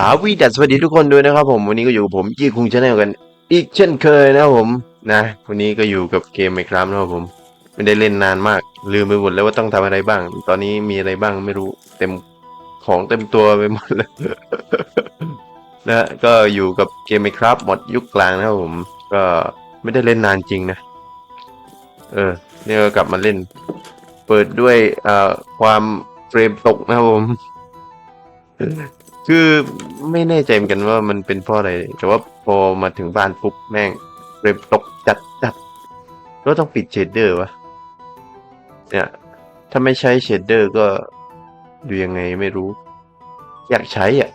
สาวีดัสสวัสดีทุกคนด้วยนะครับผมวันนี้ก็อยู่กับผมยี่คุงชาแนลกัน อีกเช่นเคยนะครับผมนะวันนี้ก็อยู่กับเกมไมครับนะครับผมไม่ได้เล่นนานมาก ลืมไปหมดแล้วว่าต้องทำอะไรบ้าง ตอนนี้มีอะไรบ้างไม่รู้เต็มของเต็มตัวไปหมดเลยนะฮะก็อยู่กับเกมไมครับหมดยุคกลางนะครับผม ก็ไม่ได้เล่นนานจริงนะ เออเนี่ยก็กลับมาเล่น เปิดด้วยความเฟรมตกนะครับผม คือไม่แน่ใจเหมือนกันว่ามันเป็นเพราะอะไร แต่ว่าพอมาถึงบ้านปุ๊บแม่งเฟรมตกจัดจัดแล้วต้องปิดเชดเดอร์วะ เนี่ย ถ้าไม่ใช้เชดเดอร์ก็ดูยังไงไม่รู้ อยากใช้อะ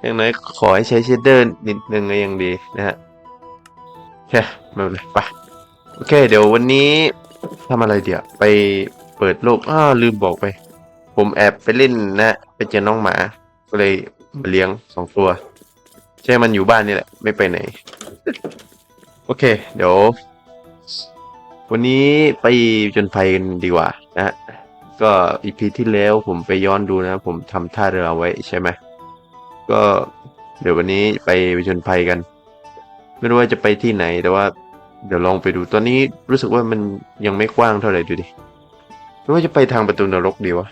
อย่างน้อยขอให้ใช้เชดเดอร์นิดนึงก็ยังดีนะฮะแค่ไม่เป็นไรไปโอเค เดี๋ยววันนี้ทำอะไรเดี๋ยวไปเปิดโลกอ้าลืมบอกไป ผมแอบไปเล่นนะ ไปเจอน้องหมา ก็เลยมาเลี้ยงสองตัวใช่มันอยู่บ้านนี่แหละ ไม่ไปไหน โอเค เดี๋ยว วันนี้ไปจนภัยกันดีกว่านะฮะก็อีพีที่แล้วผมไปย้อนดูนะ ผมทำท่าเรือไว้ใช่ไหมก็เดี๋ยววันนี้ไปไปจนภัยกัน ไม่รู้ว่าจะไปที่ไหนแต่ว่า เดี๋ยวลองไปดูตอนนี้รู้สึกว่ามันยังไม่กว้างเท่าไหร่ดูดิหรือว่าจะไปทางประตูนรกดีวะ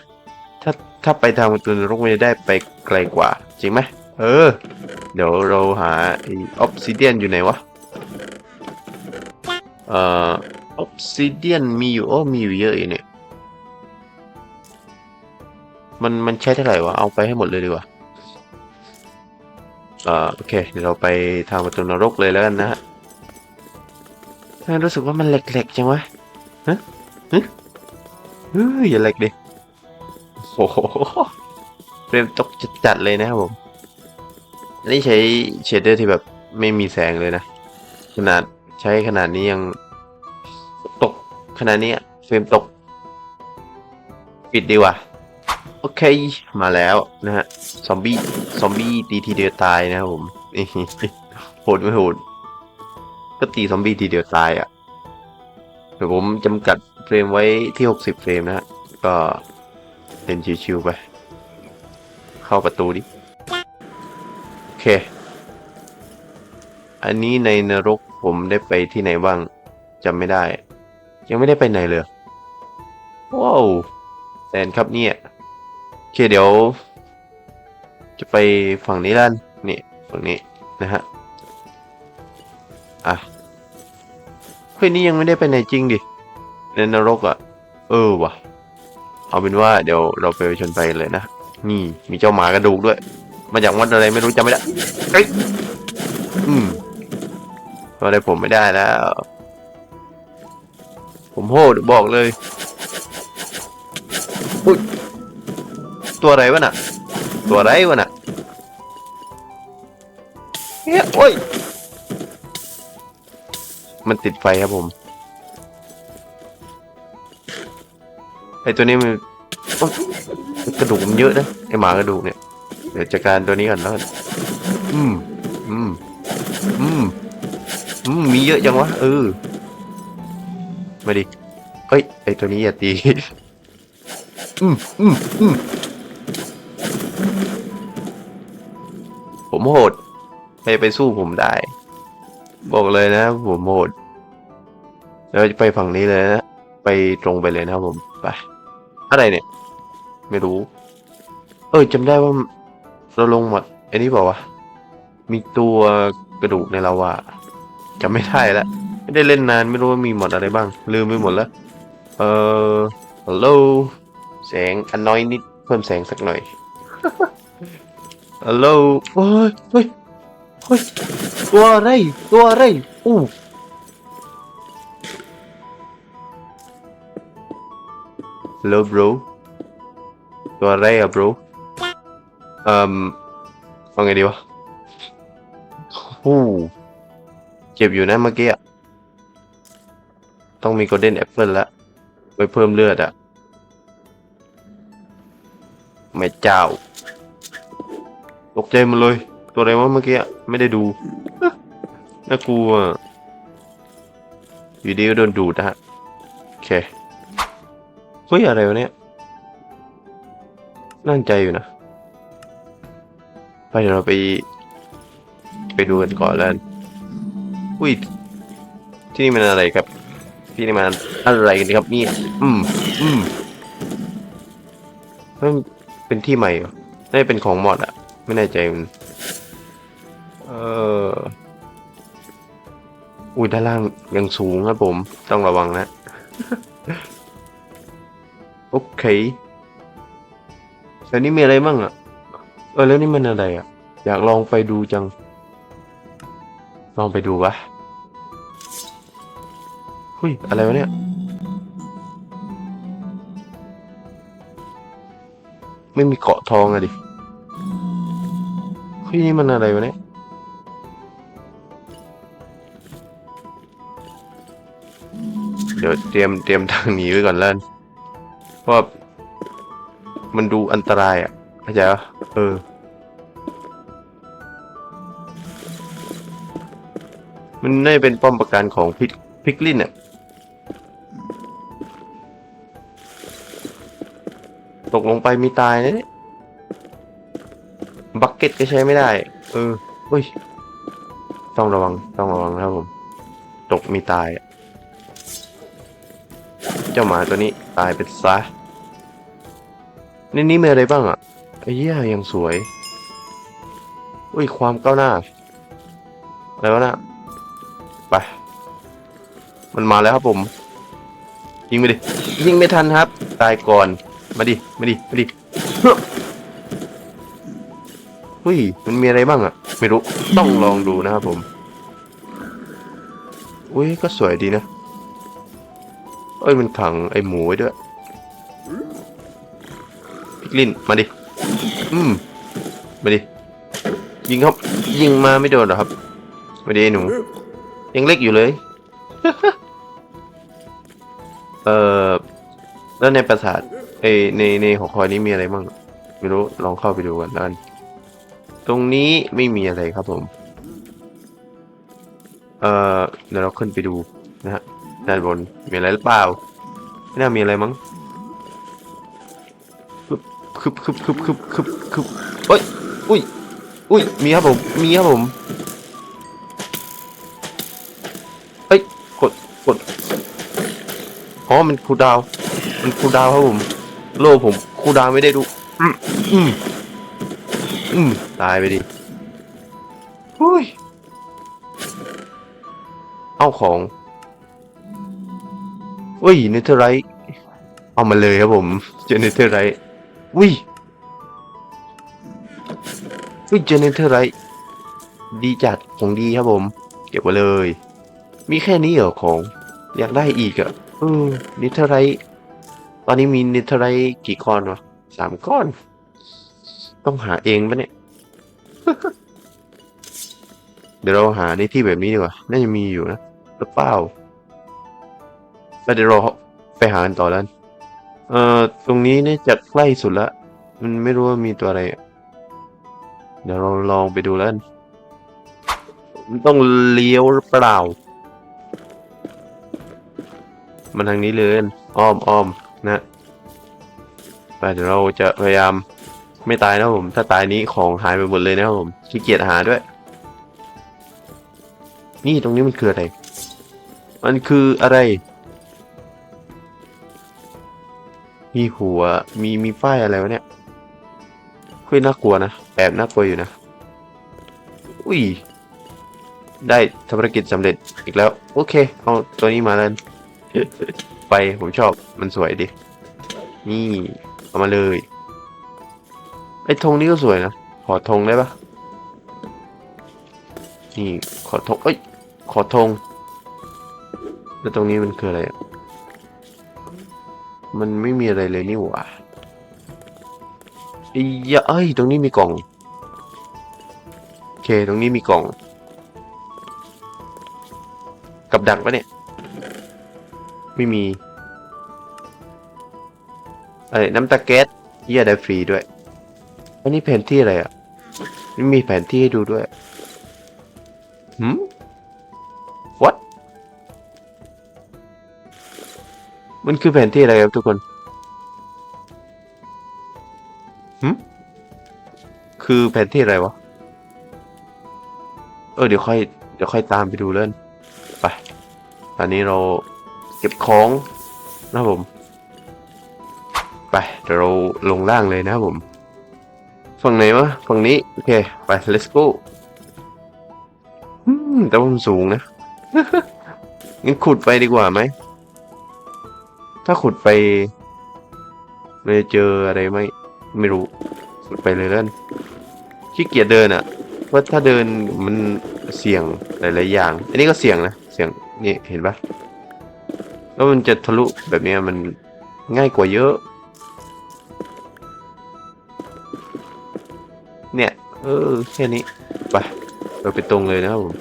ถ้าถ้าไปทางประตูนรกมันจะได้ไปไกลกว่า จริงไหมเออ เดี๋ยวเราหาออฟซิเดียนอยู่ไหนวะ เอ่อออฟซิเดียนมีอยู่โอ้มีอยู่เยอะอยู่เนี่ย มันมันใช้เท่าไหร่วะ เอาไปให้หมดเลยดีกว่าเอ่อโอเค เดี๋ยวเราไปทางประตูนรกเลยแล้วกันนะฮะรู้สึกว่ามันแหลกๆจังวะฮะฮะเฮ้ยอย่าแหลกดิ โอ้โหเฟรมตกจัดๆเลยนะครับผม อันนี้ใช้เชดเดอร์ที่แบบไม่มีแสงเลยนะ ขนาดใช้ขนาดนี้ยังตกขนาดนี้เฟรมตก ปิดดีกว่า โอเค มาแล้วนะฮะ ซอมบี้ ซอมบี้ตีทีเดียวตายนะครับผมโหดไม่โหด ก็ตีซอมบี้ทีเดียวตายอะ่ะเดี๋ยวผมจำกัดเฟรมไว้ที่ 60 เฟรมนะฮะ ก็ เล่นชิวๆไป เข้าประตูดิ โอเค อันนี้ในนรกผมได้ไปที่ไหนบ้างจำไม่ได้ ยังไม่ได้ไปไหนเลยว้าวแสนครับเนี่ยโอเคเดี๋ยว จะไปฝั่งนี้แล้วนี่ฝั่งนี้นะฮะอะเฮ้ยนี่ยังไม่ได้ไปไหนจริงดิในนรกอะ่ะ เออว่ะ เอาเป็นว่าเดี๋ยวเราไปชนไปเลยนะ นี่มีเจ้าหมากระดูกด้วย มาจากวัดอะไรไม่รู้จำไม่ได้เฮ้ยอืมอะไรผมไม่ได้แล้ว ผมโหดบอกเลยอุ้ยตัวอะไรวะน่ะ ตัวอะไรวะน่ะเฮ้ยโอ้ย มันติดไฟครับผม ไอตัวนี้มันกระดูกมันเยอะนะไอหมากระดูกเนี่ยเดี๋ยวจัดการตัวนี้ก่อนแล้วกันอืมอืมอืมอืมมีเยอะจังวะเออมาดิเฮ้ยไอตัวนี้อย่าตีอืมอืมอืมผมโหดใครไปสู้ผมได้ บอกเลยนะ ผมโหดเราจะไปฝั่งนี้เลยนะ ไปตรงไปเลยนะครับผม ไป อะไรเนี่ย ไม่รู้ เออจำได้ว่าเราลงหมดไอ้นี่บอกว่ามีตัวกระดูกในเราอะจำไม่ได้แล้วไม่ได้เล่นนานไม่รู้ว่ามีหมดอะไรบ้าง ลืมไปหมดแล้วเออฮัลโหลแสงอันน้อยนิดเพิ่มแสงสักหน่อยฮัลโหลโอ้ยเฮ้ยเฮ้ยตัวอะไรตัวอะไรอู้ ฮัลโหล bro ตัวอะไรอะ bro เอ่มว่าไงดีวะโอ้เจ็บอยู่นะเมื่อกี้อะต้องมี golden apple แล้วไว้เพิ่มเลือดอะไม่เจ้า ตกใจมันเลย ตัวอะไรวะเมื่อกี้ไม่ได้ดู น่ากลัว อยู่ดีก็โดนดูดนะฮะ โอเค เฮ้ยอะไรวะเนี่ยน่าสนใจอยู่นะไปเดี๋ยวเราไป ไปดูกันก่อนแล้วอุ้ยที่นี่มันอะไรครับ ที่นี่มันอะไรกันครับนี่อืมอืมมันเป็นที่ใหม่เหรอน่าจะเป็นของมอดอะไม่แน่ใจมันเอออุ้ยด้านล่างยังสูงครับผม ต้องระวังนะ เคแล้วนี่มีอะไรบ้างอะเออแล้วนี่มันอะไรอะอยากลองไปดูจัง ลองไปดูวะเฮ้ยอะไรวะเนี่ยไม่มีเกาะทองอะดิเฮ้ยนี่มันอะไรวะเนี่ย เดี๋ยวเตรียมเตรียมทางหนีไว้ก่อนแล้ว ว่ามันดูอันตรายอะเข้าใจปะเออ มันน่าจะเป็นป้อมปราการของพิกพิกลินอะ ตกลงไปมีตายนะเนี่ยบักเก็ตก็ใช้ไม่ได้ เออเฮ้ย ต้องระวัง ต้องระวังนะครับผม ตกมีตาย เจ้าหมาตัวนี้ตายไปซะ ในนี้มีอะไรบ้างอะไอ้เหี้ยยังสวย อุ้ยความก้าวหน้า อะไรวะน่ะไป มันมาแล้วครับผม ยิงไปดิ ยิงไม่ทันครับ ตายก่อน มาดิ มาดิ มาดิเฮ้ออุ้ย มันมีอะไรบ้างอะ ไม่รู้ ต้องลองดูนะครับผม อุ้ย ก็สวยดีนะ เอ้ย มันขังไอหมูไว้ด้วย พิกลินมาดิ อืม มาดิ ยิงครับ ยิงมาไม่โดนเหรอครับ มาดิไอ้หนู ยังเล็กอยู่เลย เออแล้วในปราสาทไอในในหอคอยนี้มีอะไรบ้าง ไม่รู้ ลองเข้าไปดูกันแล้วกัน ตรงนี้ไม่มีอะไรครับผม เออเดี๋ยวเราขึ้นไปดูนะฮะด้านบน มีอะไรหรือเปล่า ไม่น่ามีอะไรมั้ง คึบคึบคึบคึบคึบคึบเอ้ยอุ้ยอุ้ยมีครับผมมีครับผมเฮ้ยกดกดอ๋อมันคูดาวมันคูดาวครับผมโล่ผมคูดาวไม่ได้ดูอืมอืมอืมตายไปดิอุ้ยเอาของอุ้ยเนเธอร์ไรท์เอามาเลยครับผมเจอเนเธอร์ไรท์ อุ้ยอุ้ยเจอเนเธอร์ไรดีจัดของดีครับผม เก็บไว้เลย มีแค่นี้เหรอของ อยากได้อีกอะเออเนเธอร์ไรตอนนี้มีเนเธอร์ไรกี่ก้อนวะสามก้อน ต้องหาเองปะเนี่ย เดี๋ยวเราหาในที่แบบนี้ดีกว่า น่าจะมีอยู่นะหรือเปล่าแล้วเดี๋ยวเราไปหากันต่อแล้วกัน เอ่อตรงนี้เนี่ยจะใกล้สุดละ มันไม่รู้ว่ามีตัวอะไร เดี๋ยวเราลองไปดูแล้วมันต้องเลี้ยวหรือเปล่า มันทางนี้เลยอ้อมอ้อมนะไปเดี๋ยวเราจะพยายามไม่ตายนะผม ถ้าตายนี้ของหายไปหมดเลยนะครับผมขี้เกียจหาด้วย นี่ตรงนี้มันคืออะไร มันคืออะไร มีหัว มีมีป้ายอะไรวะเนี่ยคุยน่ากลัวนะแอบน่ากลัวอยู่นะ อุ้ย ได้ทำภารกิจสำเร็จอีกแล้ว โอเค เอาตัวนี้มาแล้วไปผมชอบมันสวยดิ นี่ เอามาเลย ไอ้ธงนี้ก็สวยนะ ขอธงได้ปะนี่ ขอธงเอ้ย ขอธงแล้วตรงนี้มันคืออะไรอะ มันไม่มีอะไรเลยนี่หว่าไอ้ยะเอ้ย ตรงนี้มีกล่อง โอเค ตรงนี้มีกล่อง กับดักปะเนี่ย ไม่มี อะไร น้ำตาแก๊สเยี่ยได้ฟรีด้วย อันนี้แผนที่อะไรอะไม่มีแผนที่ให้ดูด้วยหืม มันคือแผนที่อะไรครับทุกคนหืมคือแผนที่อะไรวะ เออเดี๋ยวค่อยเดี๋ยวค่อยตามไปดูเล่นไป ตอนนี้เราเก็บของนะครับผม ไปเดี๋ยวเราลงล่างเลยนะครับผม ฝั่งไหนวะ ฝั่งนี้ โอเค ไป let's go อืมแต่ว่ามันสูงนะ งั้นขุดไปดีกว่าไหม ถ้าขุดไปเราจะเจออะไรไหมไม่รู้ขุดไปเลยแล้วกันขี้เกียจเดินอะ่ะเพราะถ้าเดินมันเสี่ยงหลายๆอย่าง อันนี้ก็เสี่ยงนะเสี่ยงนี่เห็นปะแล้วมันจะทะลุแบบนี้มันง่ายกว่าเยอะ เนี่ย เออแค่นี้ไปเราไปตรงเลยนะครับผม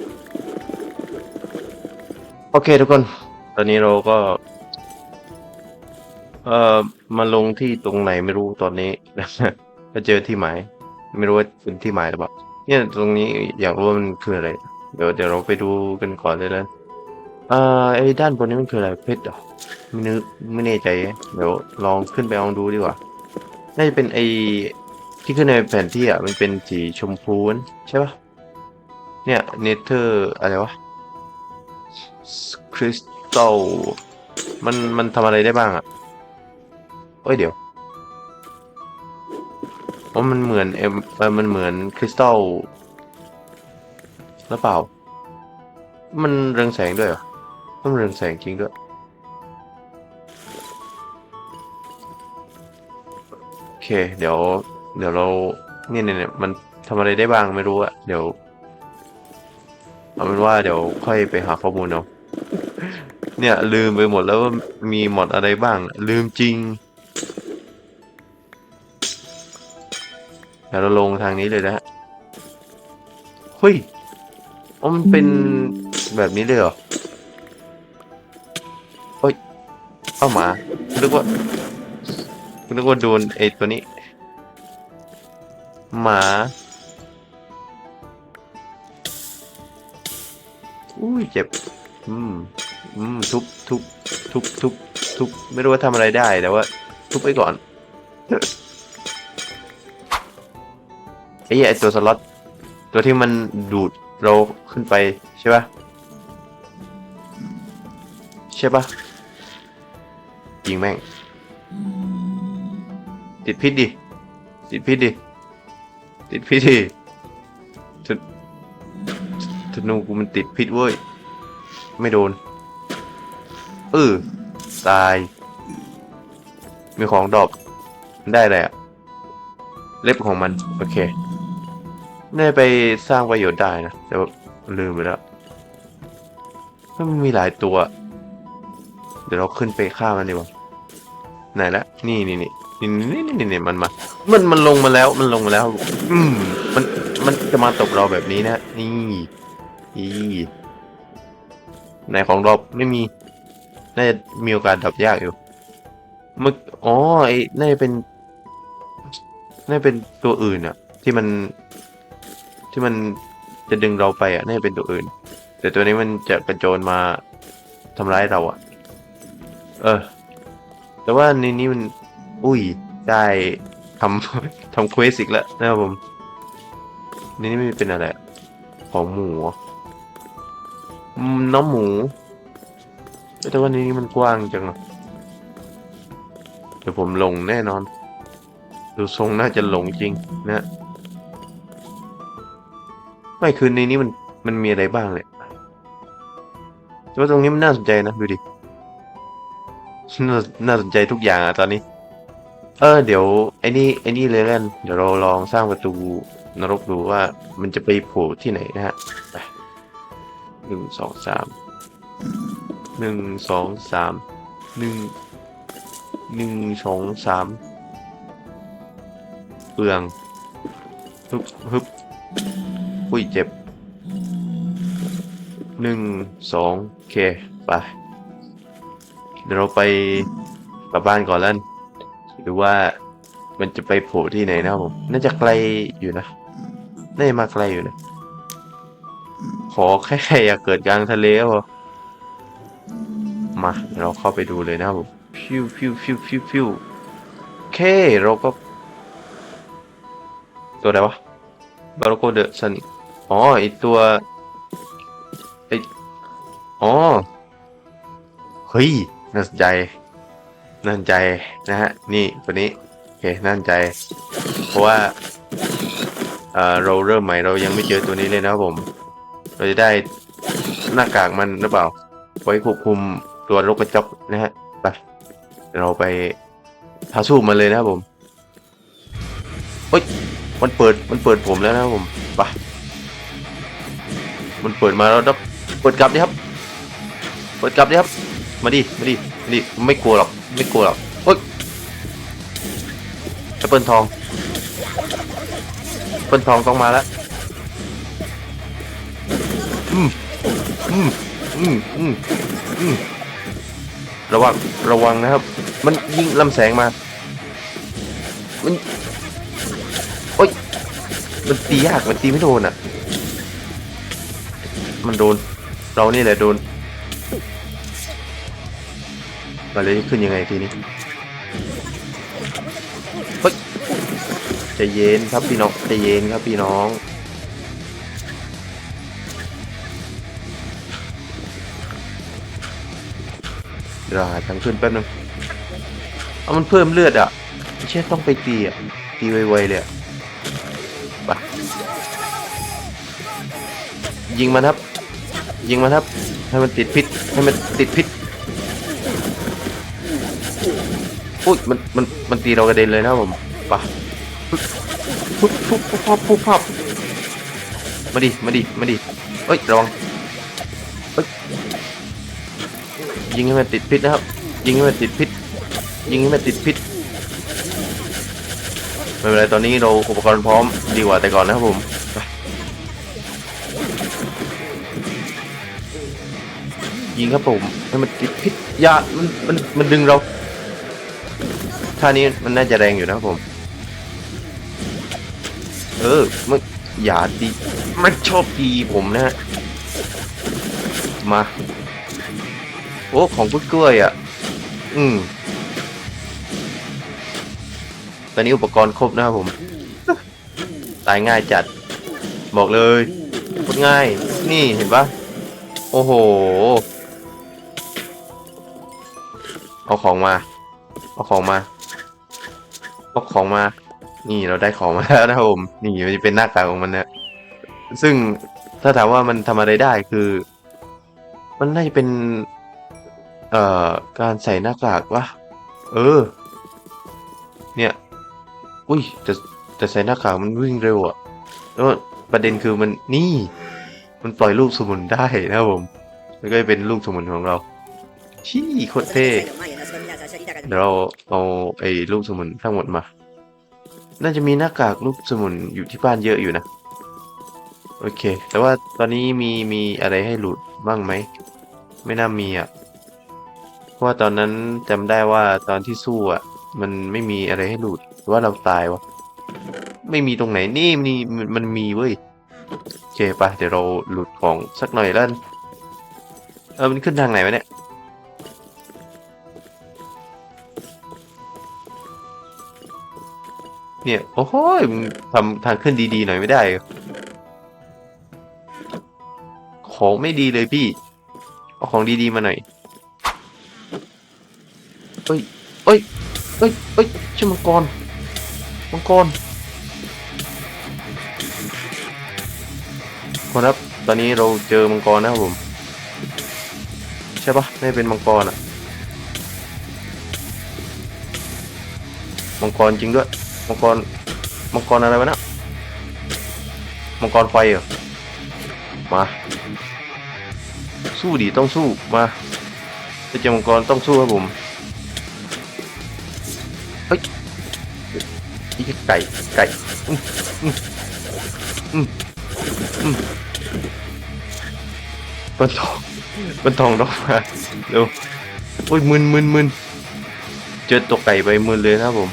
โอเคทุกคน ตอนนี้เราก็ เอ่อมาลงที่ตรงไหนไม่รู้ตอนนี้ ก็เจอที่หมาย ไม่รู้ว่าเป็นที่หมายหรือเปล่าเนี่ยตรงนี้อยากรู้ว่ามันคืออะไร เดี๋ยวเดี๋ยวเราไปดูกันก่อนเลยแล้วอ่าไอ้ด้านบนนี้มันคืออะไรเพชรเหรอไม่นึกไม่แน่ใจ เดี๋ยวลองขึ้นไปลองดูดีกว่าน่าจะเป็นไอ้ที่ขึ้นในแผนที่อะมันเป็นสีชมพูนใช่ปะเนี่ยเนเธอร์อะไรวะคริสตัลมันมันทำอะไรได้บ้างอะ เอ้ยเดี๋ยวว่ามันเหมือนเอ็มมันเหมือนคริสตัลหรือเปล่า มันเรืองแสงด้วยเหรอมันเรืองแสงจริงด้วยโอเค เดี๋ยว เดี๋ยวเราเนี่ยเนี่ยเนี่ยมันทำอะไรได้บ้างไม่รู้อะเดี๋ยวเอาเป็นว่าเดี๋ยวค่อยไปหาข้อมูลเอาเนี่ยลืมไปหมดแล้วว่ามีหมดอะไรบ้าง ลืมจริง ดี๋ยวเราลงทางนี้เลยนะฮะเฮ้ยอ๋อมันเป็นแบบนี้เลยเหรอเฮ้ยเอ้าหมานึกว่านึกว่าโดนไอ้ตัวนี้ หมาอุ้ยเจ็บ อืม อืม ทุบ ทุบ ทุบ ทุบ ทุบ ไม่รู้ว่าทำอะไรได้ แต่ว่า ทุบไปก่อน ไอ้เหี้ยไอ้ตัวสล็อตตัวที่มันดูดเราขึ้นไปใช่ปะใช่ปะยิงแม่ง ติดพิษดิ ติดพิษดิ ติดพิษดิธนธนูกูมันติดพิษเว้ย ไม่โดน เออตาย มีของดรอปได้เลยอะเล็บของมัน โอเค ได้ไปสร้างประโยชน์ได้นะแต่ว่าลืมไปแล้วมันมีหลายตัว เดี๋ยวเราขึ้นไปฆ่ามันดีกว่าไหนละนี่นี่นี่นี่นี่นี่นี่มันมา มันมันลงมาแล้วมันลงมาแล้ว อืมมันมันจะมาตบเราแบบนี้นะนี่นี่ไหนของเราไม่มีน่าจะมีโอกาสดับยากอยู่มึกอ๋อไอ้น่าจะเป็นน่าจะเป็นตัวอื่นอะที่มัน ที่มันจะดึงเราไปอะน่าจะเป็นตัวอื่น แต่ตัวนี้มันจะกระโจนมาทำร้ายเราอะ เออ แต่ว่าในนี้มัน อุ้ยได้ทำทำเควสอีกแล้วนะครับผมในนี้ไม่เป็นอะไร ของหมูน้องหมู แต่ว่าในนี้มันกว้างจังเดี๋ยวผมลงแน่นอน ดูทรงน่าจะหลงจริงนะ ไม่คือในนี้มันมันมีอะไรบ้างเลยแต่ว่าตรงนี้มันน่าสนใจนะดูดิน่าน่าสนใจทุกอย่างอะตอนนี้ เออ เดี๋ยวไอ้นี่ไอ้นี่เลยแล้วกันเดี๋ยวเราลองสร้างประตูนรกดูว่ามันจะไปโผล่ที่ไหนนะฮะหนึ่งสองสามหนึ่งสองสามหนึ่งหนึ่งสองสามเปลืองฮึบฮึบ อุ้ยเจ็บหนึ่งสองโอเคไปเดี๋ยวเราไปกลับบ้านก่อนแล้วหรือว่ามันจะไปโผล่ที่ไหนนะครับผม น่าจะไกลอยู่นะ น่าจะมาไกลอยู่นะ ขอแค่อย่าเกิดกลางทะเลก็พอมาเราเข้าไปดูเลยนะครับผมฟิวฟิวฟิวฟิวฟิวโอเคเราก็ ตัวอะไรวะบาร์โกเดอะซัน อ๋อไอตัวเอ้ยอ๋อเฮ้ยน่าสนใจน่าสนใจนะฮะนี่ตัวนี้โอเคน่าสนใจ เพราะว่าเอ่อเราเริ่มใหม่เรายังไม่เจอตัวนี้เลยนะครับผม เราจะได้หน้ากากมันหรือเปล่า ไว้ควบคุมตัวโรคกระจอกนะฮะไปเดี๋ยวเราไปท้าสู้มันเลยนะครับผมเฮ้ยมันเปิดมันเปิดผมแล้วนะครับผมไป มันเปิดมาแล้วครับเปิดกลับดิครับ เปิดกลับดิครับ มาดิ มาดิ มาดิ ไม่กลัวหรอก ไม่กลัวหรอกเฮ้ยแอปเปิลทอง เปิลทองต้องมาแล้ว อืม อืม อืม อืม อืม ระวัง ระวังนะครับ มันยิงลำแสงมา มันโอ๊ยมันตียาก มันตีไม่โดนอะ มันโดน เรานี่แหละโดนมาเลยขึ้นยังไงทีนี้เฮ้ยใจเย็นครับพี่น้องใจเย็นครับพี่น้องเดี๋ยวหาทางขึ้นแป๊บนึงเอามันเพิ่มเลือดอะไม่ใช่ต้องไปตีอะตีไวๆเลยอะไปยิงมันครับ ยิงมันครับ ให้มันติดพิษ ให้มันติดพิษอุ้ยมันมันมันตีเรากระเด็นเลยนะผมปะปุ๊บปุ๊บปุ๊บปั๊บปุ๊บปั๊บมาดิมาดิมาดิเอ้ยระวังเอ้ยยิงให้มันติดพิษนะครับ ยิงให้มันติดพิษ ยิงให้มันติดพิษไม่เป็นไรตอนนี้เราอุปกรณ์พร้อมดีกว่าแต่ก่อนนะครับผม ยิงครับผมให้มันติดพิษยามันมันมันดึงเราท่านี้มันน่าจะแรงอยู่นะครับผม เออมันอย่าดีมันชอบดีผมนะฮะมาโอ้ของพุดกล้วยอะ อืมตอนนี้อุปกรณ์ครบนะครับผม ตายง่ายจัด บอกเลยพูดง่าย นี่เห็นปะโอ้โห เอาของมา เอาของมา เอาของมา นี่เราได้ของมาแล้วนะผม นี่มันจะเป็นหน้ากากของมันนะซึ่งถ้าถามว่ามันทำอะไรได้คือ มันน่าจะเป็น เอ่อ การใส่หน้ากากวะ เออ เนี่ย อุ้ย แต่แต่ใส่หน้ากากมันวิ่งเร็วอะแล้วประเด็นคือมันนี่ มันปล่อยลูกสมุนได้นะผม แล้วก็เป็นลูกสมุนของเรา ชี้โคตรเท่เดี๋ยวเราเอาไอ้ลูกสมุนทั้งหมดมา น่าจะมีหน้ากากลูกสมุนอยู่ที่บ้านเยอะอยู่นะ โอเค แต่ว่าตอนนี้มีมีอะไรให้หลุดบ้างไหม ไม่น่ามีอะ เพราะว่าตอนนั้นจำได้ว่าตอนที่สู้อะ มันไม่มีอะไรให้หลุดว่าเราตายวะ ไม่มีตรงไหนนี่มีมันมันมีเว้ยโอเคปะเดี๋ยวเราหลุดของสักหน่อยแล้วกันเออมันขึ้นทางไหนวะเนี่ย เนี่ย โอ้โหมึงทำทางขึ้นดีๆหน่อยไม่ได้ ของไม่ดีเลยพี่ เอาของดีๆมาหน่อยเอ้ยเอ้ยเอ้ยเอ้ยชื่อมังกร มังกรคนครับ ตอนนี้เราเจอมังกรนะครับผม ใช่ปะไม่เป็นมังกรอะมังกรจริงด้วย มังกร มังกรอะไรวะเนะมังกรไฟเหรอ มา สู้ดีต้องสู้ มาจะเจอมังกรต้องสู้ครับผม เฮ้ยนี่คือไก่ ไก่อืมอืมอืมอืมมันทองมันทองดอกมาเร็วโอ้ยมึนมึนมึนเจอตัวไก่ไปมึนเลยนะผม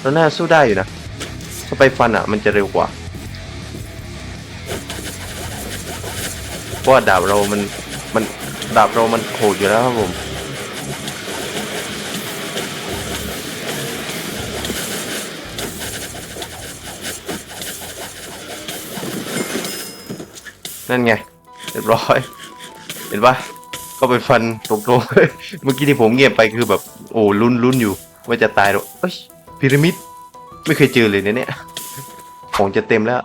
เราน่าสู้ได้อยู่นะ ถ้าไปฟันอะ มันจะเร็วกว่า เพราะดาบเรามันมันดาบเรามันโหดอยู่แล้วครับผมนั่นไงเรียบร้อย เห็นปะก็ไปฟันตรงๆเมื่อกี้ที่ผมเงียบไปคือแบบ โอ้ลุ้นลุ้นอยู่ ว่าจะตายหรอเอ้ย พีระมิดไม่เคยเจอเลยเนี่ยเนี่ยของจะเต็มแล้ว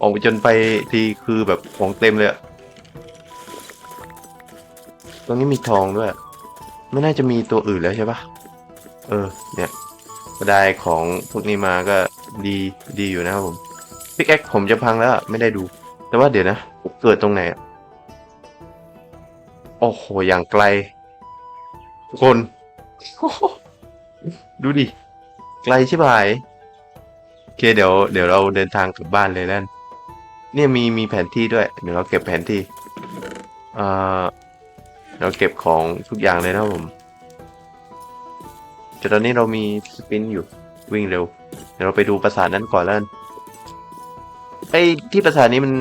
ออกไปจนไปทีคือแบบของเต็มเลยอะตรงนี้มีทองด้วย ไม่น่าจะมีตัวอื่นแล้วใช่ปะเออ เนี่ยก็ได้ของพวกนี้มาก็ดีดีอยู่นะครับผมพิกแอคผมจะพังแล้วไม่ได้ดู แต่ว่าเดี๋ยวนะเกิดตรงไหนอะโอ้โหอย่างไกลทุกคน ดูดิ ไกลชิบหาย โอเคเดี๋ยวเดี๋ยวเราเดินทางกลับบ้านเลยแล้วกันเนี่ยมีมีแผนที่ด้วย เดี๋ยวเราเก็บแผนที่ เอ่อ เราเก็บของทุกอย่างเลยนะผมแต่ตอนนี้เรามีสปินอยู่วิ่งเร็ว เดี๋ยวเราไปดูปราสาทนั้นก่อนแล้วกันไอ้ที่ปราสาทนี้มัน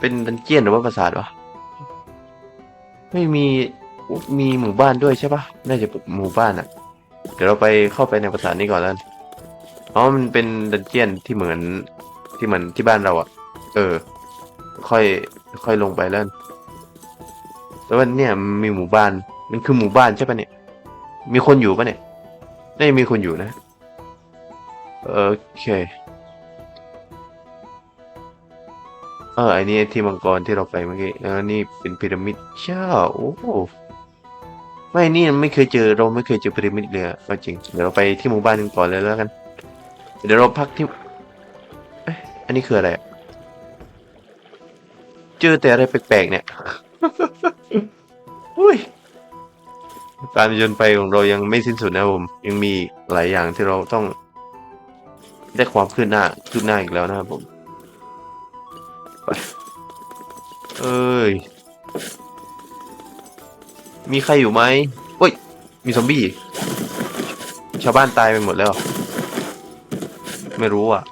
เป็นดันเจียนหรือว่าปราสาทวะไม่มีมีหมู่บ้านด้วยใช่ปะน่าจะหมู่บ้านอะ่ะ เดี๋ยวเราไปเข้าไปในปราสาทนี้ก่อนแล้วอ๋อมันเป็นดันเจียนที่เหมือนที่เหมือนที่บ้านเราอะ่ะเออ ค่อยค่อยลงไปแล้วแต่ว่าเนี่ยมีหมู่บ้านมันคือหมู่บ้านใช่ปะเนี่ย มีคนอยู่ปะเนี่ยน่ามีคนอยู่นะโอเคเออไอ้นี่ที่มังกรที่เราไปเมื่อกี้แล้วนี่เป็นพีระมิดเช่าโอ้ ไม่นี่ไม่เคยเจอเราไม่เคยเจอพีระมิดเลยอะก็จริง เดี๋ยวเราไปที่หมู่บ้านกันก่อนเลยแล้วกัน เดี๋ยวเราพักที่เอ๊ะอันนี้คืออะไรอะเจอแต่อะไรแปลกๆเนี่ย อุ้ย การผจญไปของเรายังไม่สิ้นสุดนะผมยังมีหลายอย่างที่เราต้อง ได้ความคืบหน้าคืบหน้าอีกแล้วนะครับผมไปเอ้ย มีใครอยู่ไหมเฮ้ย มีซอมบี้ ชาวบ้านตายไปหมดแล้ว ไม่รู้อะ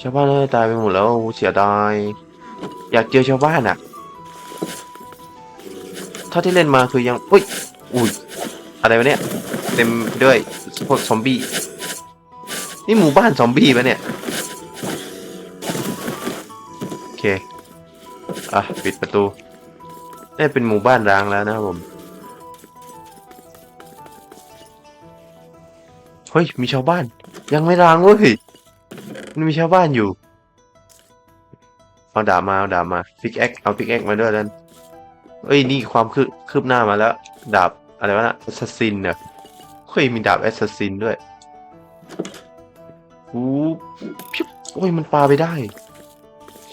ชาวบ้านตายไปหมดแล้วเสียดาย อยากเจอชาวบ้านอะ เท่าที่เล่นมาคือยังอุ้ย อุ้ย อะไรวะเนี่ย เต็มด้วยพวกซอมบี้ นี่หมู่บ้านซอมบี้ปะเนี่ย โอเค อะ ปิดประตู นี่เป็นหมู่บ้านร้างแล้วนะครับผม เฮ้ย มีชาวบ้าน ยังไม่ร้างเว้ยมันมีชาวบ้านอยู่ เอาดาบมา เอาดาบมาพิกแอคเอาพิกแอคมาด้วยแล้วเอ้ย นี่ความคืบคืบหน้ามาแล้ว ดาบอะไรวะนะแอสซัสซินเนอะเฮ้ย มีดาบแอสซัสซินด้วยหูพิบโอ้ย มันปาไปได้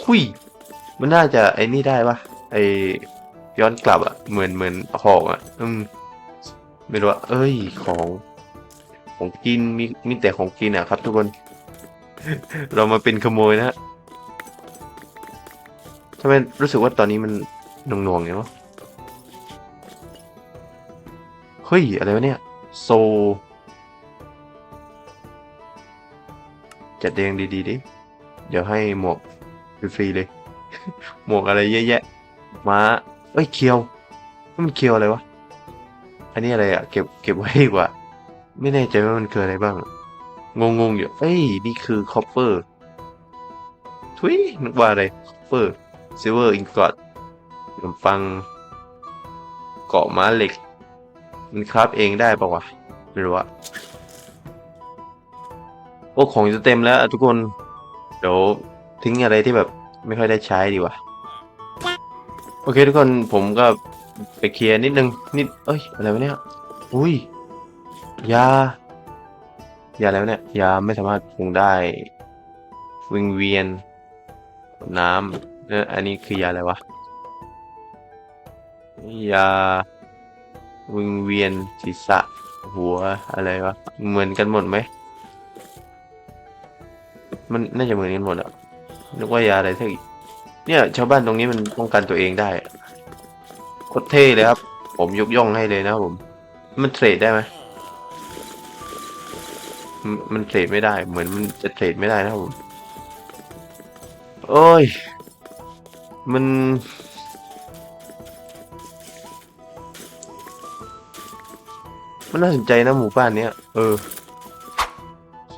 คุยมันน่าจะไอ้นี่ได้ปะไอ ย้อนกลับอะเหมือนเหมือนหอกอะอืมไม่รู้ว่าเอ้ยของของกินมีมีแต่ของกินอะครับ ทุกคน เรามาเป็นขโมยนะฮะทำไมรู้สึกว่าตอนนี้มันหน่วงๆอย่างวะเฮ้ย อะไรวะเนี่ย โซ จัดแดงดีๆดิ เดี๋ยวให้หมวกฟรีๆเลย หมวกอะไรเยอะแยะ ม้า เอ้ยเคียวมันเคียวอะไรวะอันนี้อะไรอะเก็บเก็บไว้ดีกว่า ไม่แน่ใจว่ามันคืออะไรบ้าง งงๆอยู่เอ้ยนี่คือคอปเปอร์ทุยนึกว่าอะไรคอปเปอร์ซิลเวอร์อิงกอดขนมปังเกาะม้าเหล็ก มันคราฟเองได้ปะวะไม่รู้อะโอ้ของจะเต็มแล้วทุกคน เดี๋ยวทิ้งอะไรที่แบบไม่ค่อยได้ใช้ดีกว่า โอเคทุกคนผมก็ไปเคลียร์นิดนึงนิดเอ้ยอะไรวะเนี่ยอุ้ยยายาแล้วเนี่ยยาไม่สามารถปรุงได้วิงเวียน น้ำเอออันนี้คือยาอะไรวะยาวิงเวียนศีรษะหัวอะไรวะเหมือนกันหมดไหมมันน่าจะเหมือนกันหมดอะนึกว่ายาอะไรสักอีก เนี่ย ชาวบ้านตรงนี้มันป้องกันตัวเองได้โคตรเท่เลยครับ ผมยกย่องให้เลยนะผม มันเทรดได้ไหมมันเทรดไม่ได้ เหมือนมันจะเทรดไม่ได้นะผมโอ้ย มัน มันน่าสนใจนะหมู่บ้านเนี้ย เออ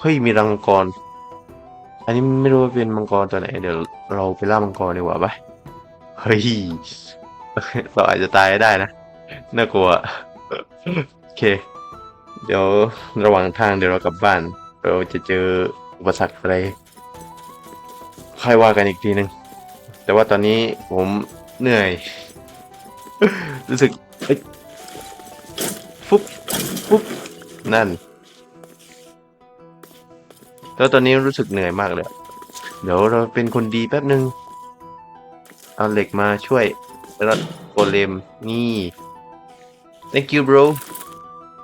เฮ้ย มีรังกร อันนี้ไม่รู้ว่าเป็นมังกรตัวไหน เดี๋ยว เราไปล่ามังกรดีกว่าไปเฮ้ย เราอาจจะตายได้นะ น่ากลัว โอเค เดี๋ยวระหว่างทางเดี๋ยวเรากลับบ้าน เราจะเจออุปสรรคอะไร ค่อยว่ากันอีกทีหนึ่งแต่ว่าตอนนี้ผมเหนื่อย รู้สึกฟุบฟุบนั่น แล้วตอนนี้รู้สึกเหนื่อยมากเลย เดี๋ยวเราเป็นคนดีแป๊บหนึ่งเอาเหล็กมาช่วยแล้วโกเลมนี่ thank you bro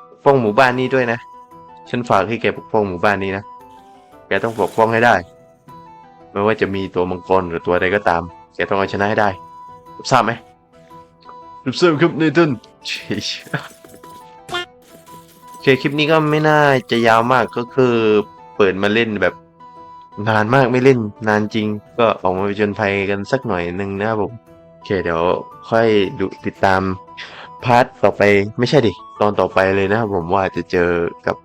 ปกป้องหมู่บ้านนี้ด้วยนะ ฉันฝากให้แกปกป้องหมู่บ้านนี้นะ แกต้องปกป้องให้ได้ ไม่ว่าจะมีตัวมังกรหรือตัวใดก็ตาม แกต้องเอาชนะให้ได้รับทราบไหมรับทราบครับเนทันโอเคคลิปนี้ก็ไม่น่าจะยาวมากก็คือเปิดมาเล่นแบบ นานมากไม่เล่นนานจริง ก็ออกมาผจญภัยกันสักหน่อยหนึ่งนะครับผมโอเคเดี๋ยวค่อยดูติดตามพาร์ทต่อไปไม่ใช่ดิ ตอนต่อไปเลยนะครับผมว่าจะเจอกับ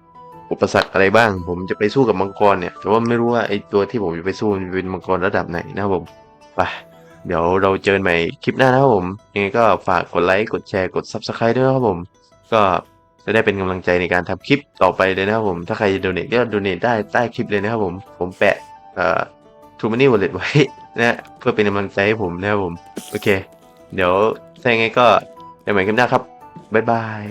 อุปสรรคอะไรบ้าง ผมจะไปสู้กับมังกรเนี่ย แต่ว่าไม่รู้ว่าไอตัวที่ผมจะไปสู้มันเป็นมังกรระดับไหนนะครับผมไปเดี๋ยวเราเจอกันใหม่คลิปหน้านะครับผมยังไงก็ฝากกดไลค์กดแชร์กด subscribe ด้วยนะครับผม ก็ จะได้เป็นกำลังใจในการทำคลิปต่อไปเลยนะครับผม ถ้าใครจะด o n a ตก็ด o n a ตได้ใต้คลิปเลยนะครับผม ผมแปะเทูมันนี่วอลเล็ตไว้นะเพื่อเป็นกำลังใจให้ผมนะครับผม โอเค เดี๋ยวถ้ายังไงก็เจอกันใหม่คลิปหน้าครับ บ๊ายบาย